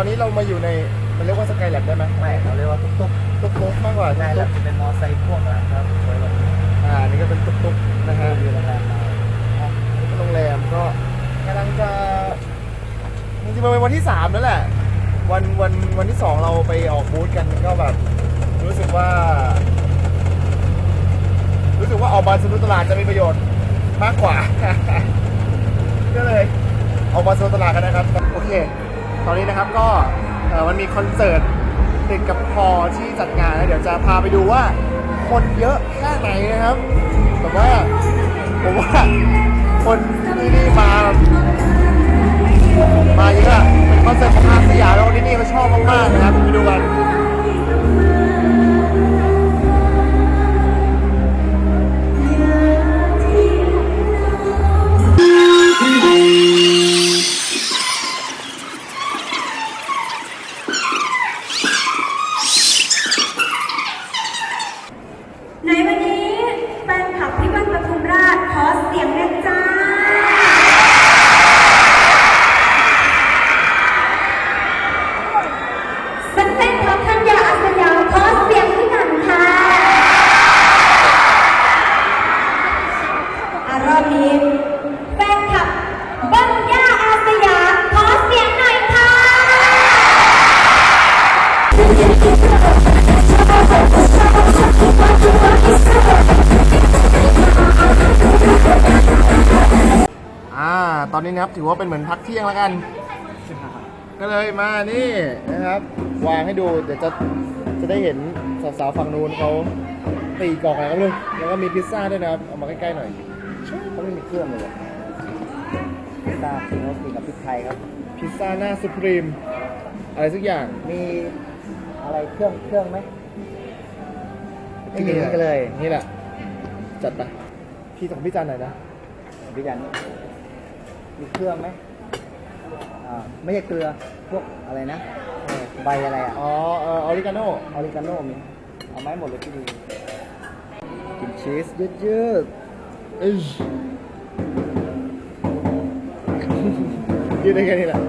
อนนี้เรามาอยู่ในมันเรียกว่าสกายแลบได้ไหมไม่เขาเรียกว่าตุ๊กตุ๊กตุ๊กตุ๊กมากกว่าใช่แล้วตุ๊กจะเป็นมอไซค์พ่วงหลังครับสวยแบบนี้อ่านี่ก็เป็นตุ๊กตุ๊กนะฮะอยู่โรงแรมเราโรงแรมก็กำลังจะจริงๆมันเป็นวันที่สามแล้วแหละ วันวันวันที่สองเราไปออกบูธกันก็แบบ รู้สึกว่า รู้สึกว่าออกมาสำรวจตลาดจะมีประโยชน์มากกว่า ก็เลยออกมาสำรวจตลาดกันนะครับ โอเค ตอนนี้นะครับก็มันมีคอนเสิร์ตติดกับพอที่จัดงานนะเดี๋ยวจะพาไปดูว่า คนเยอะแค่ไหนนะครับแต่ว่าผมว่าคนที่นี่มามาเยอะอะเป็นคอนเสิร์ตของอาสยามแล้วนที่นี่เขาชอบมากๆนะครับไปดูกัน นี้นะครับ ถือว่าเป็นเหมือนพักเที่ยงแล้วกัน ก็เลยมานี่นะครับ วางให้ดูเดี๋ยวจะจะได้เห็นสาวๆฝั่งนู้นเขาตีกรอกอะไรก็ไม่รู้แล้วก็มีพิซซ่าด้วยนะครับ เอามาใกล้ๆหน่อยเขาไม่มีเครื่องเลยอะพิซซ่าที่เขากินกับพริกไทยครับ พิซซ่าหน้าสุพรีมอะไรสักอย่าง มีอะไรเครื่องเครื่องไหมไม่มีเลย นี่แหละ จัดไปพี่ของพี่จันหน่อยนะ พี่จัน มีเครื่องไหมอ่าไม่ใช่เกลือพวกอะไรนะใบอะไรอะอ๋อเออออริกาโน่ออริกาโน่มีเอาไหมหมดเลยพี่ดีกินชีสเยอะเอ้ยยืดได้แค่นี้แหละ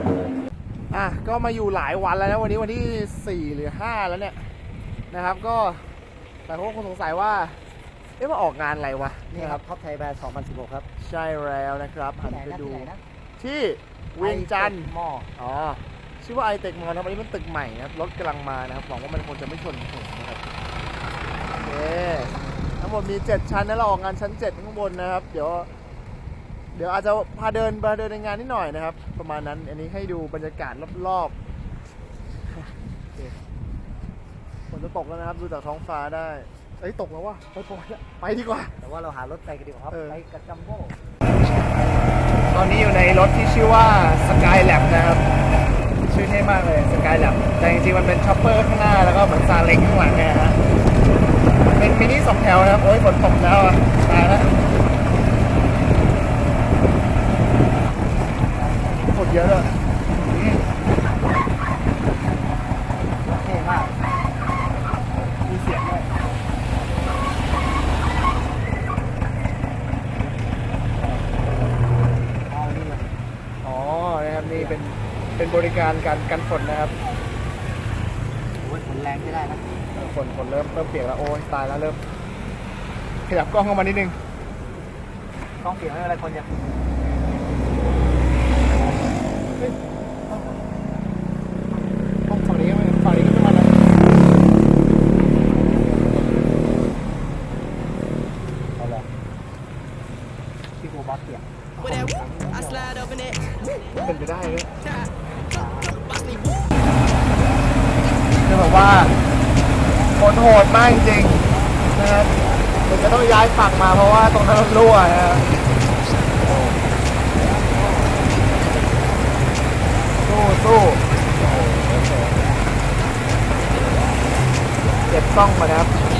อะก็มาอยู่หลายวันแล้วนะวันนี้วันที่ 4 หรือ 5 แล้วเนี่ยนะครับ ก็แต่คนก็คงสงสัยว่าเอ๊ะมาออกงานอะไรวะๆนี่ครับท็อปไทยแบรนด์2016 ครับใช่แล้วนะครับหันไปดู ที่ไหนนะที่เวียงจันทร์หม้ออ๋อชื่อว่าไอเทคมอลครับอันนี้มันตึกใหม่นะครับรถกำลังมานะครับหวังว่ามันคงจะไม่ชนผมนะครับโอเคทั้งหมดมี 7 ชั้นนะเราออกงานชั้น 7 ข้างบนนะครับ เดี๋ยว เดี๋ยวอาจจะพาเดินมาเดินในงานนิดหน่อยนะครับ ประมาณนั้นอันนี้ให้ดูบรรยากาศรอบๆโอเคฝนจะตกแล้วนะครับ ดูจากท้องฟ้าได้ เอ้ยตกแล้ววะไปปล่อยละไปดีกว่า แต่ว่าเราหารถไปกันดีกว่าครับเออ ไปกับจัมโบ้ตอนนี้อยู่ในรถที่ชื่อว่า Skylab นะครับ ชื่อเท่มากเลย Skylab แต่จริงๆ มันเป็นช็อปเปอร์ข้างหน้า แล้วก็เหมือนซาเล้งข้างหลังเนี่ยฮะ เป็นมินิสองแถวนะครับ โอ้ยฝนตกแล้วอะตายแล้วฝนเยอะเลยอืม เท่มาก มีเสียงด้วย เอานี่เลย อ๋อ นะครับ นี่ เป็นเป็นบริการการกันฝนนะครับโอ้ยฝนแรงใช่ได้นะเออฝนฝนเริ่มเริ่มเปียกแล้วโอ้ยตายแล้วเริ่มขยับกล้องเข้ามานิดนึงกล้องเสียงไม่เป็นไรคนจะเฮ้ยห้องฝั่งนี้ก็ไม่ฝั่งนี้ก็ไม่มานะ เอาเลยพี่โกบัส เป็นไปได้เลยจะบอกว่าโหดโหดมากจริงๆนะครับผมจะต้องย้ายฝั่งมาเพราะว่าตรงนั้นมันรั่วนะครับสู้สู้เก็บซ่องมานะครับ